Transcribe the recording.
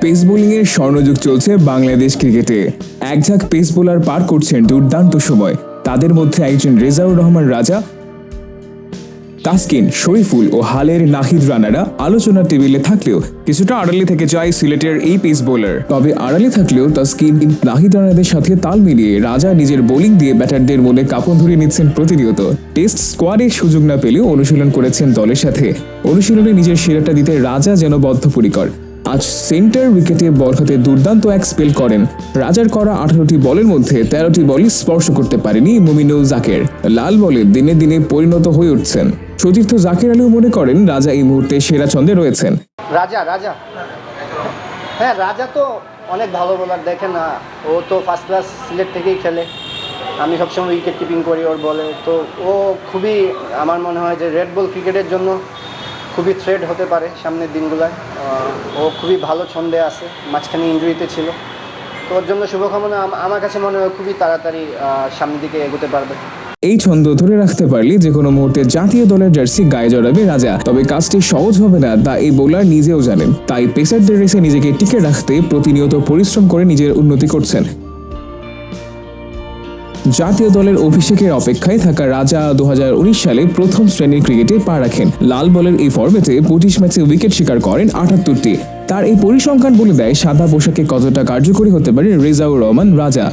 Pace বোলিংয়ের স্বর্ণযুগ চলছে বাংলাদেশ ক্রিকেটে। একঝাঁক পেস বোলার পার করছেন দুর্দান্ত সময়। তাদের মধ্যে একজন রেজাউর রহমান রাজা তাসকিন, শরীফুল ও হালের নাহিদ রানারা আলোচনার টেবিলে থাকলেও কিছুটা আড়ালে থেকে যায় সিলেটের এই পেস বোলার। তবে আড়ালে থাকলেও তাসকিন, নাহিদ রানাদের সাথে তাল মিলিয়ে রাজা নিজের বোলিং দিয়ে ব্যাটারদের মনে কাপন ধরিয়ে নিচ্ছেন প্রতিনিয়ত। টেস্ট স্কোয়াডে সুযোগ না পেলেও অনুশীলন করেছেন দলের সাথে। অনুশীলনে নিজের সেরাটা দিতে রাজা যেন বদ্ধপরিকর। আজ সেন্টার উইকেটে বল হাতে দুর্দান্ত এক স্পেল করেন। রাজার করা আঠারোটি বলের মধ্যে তেরোটি বলই স্পর্শ করতে পারেনি মুমিনুল জাকের। লাল বলে দিনে দিনে পরিণত হয়ে উঠছেন। সতীর্থ জাকের আলীও মনে করেন রাজা এই মুহূর্তে সেরা ছন্দে রয়েছেন। রাজা রাজা। হ্যাঁ রাজা তো অনেক ভালো বোলার দেখেন ও তো ফার্স্ট ক্লাস সিলেট থেকেই খেলে। আমি সবসময় উইকেট কিপিং করি, ওর বলে। তো ও খুবই, আমার মনে হয় যে রেড বল ক্রিকেটের জন্য খুবই থ্রেড হতে পারে সামনের দিনগুলোয়। ও খুবই ভালো ছন্দে আছে, মাঝখানে ইঞ্জুরিতে ছিল। তো ওর জন্য শুভকামনা আমার কাছে মনে হয় খুবই তাড়াতাড়ি সামনের দিকে এগোতে পারবে। এই ছন্দ ধরে রাখতে পারলে যে কোনো মুহূর্তে জাতীয় দলের জার্সি গায়ে জড়াবে রাজা। তবে কাজটি সহজ হবে না, তা এই বোলার নিজেও জানেন। তাই পেসারদের রেসে নিজেকে টিকে রাখতে প্রতিনিয়ত পরিশ্রম করে নিজের উন্নতি করছেন। জাতীয় দলের অভিষেকের অপেক্ষায় থাকা রাজা দু হাজার উনিশ সালে প্রথম শ্রেণির ক্রিকেটে পা রাখেন। লাল বলের এই ফর্মেটে পঁচিশ ম্যাচে উইকেট শিকার করেন আটাত্তরটি। তার এই পরিসংখ্যান বলে দেয়, সাদা পোশাকে কতটা কার্যকরী হতে পারে রেজাউর রহমান, রাজা।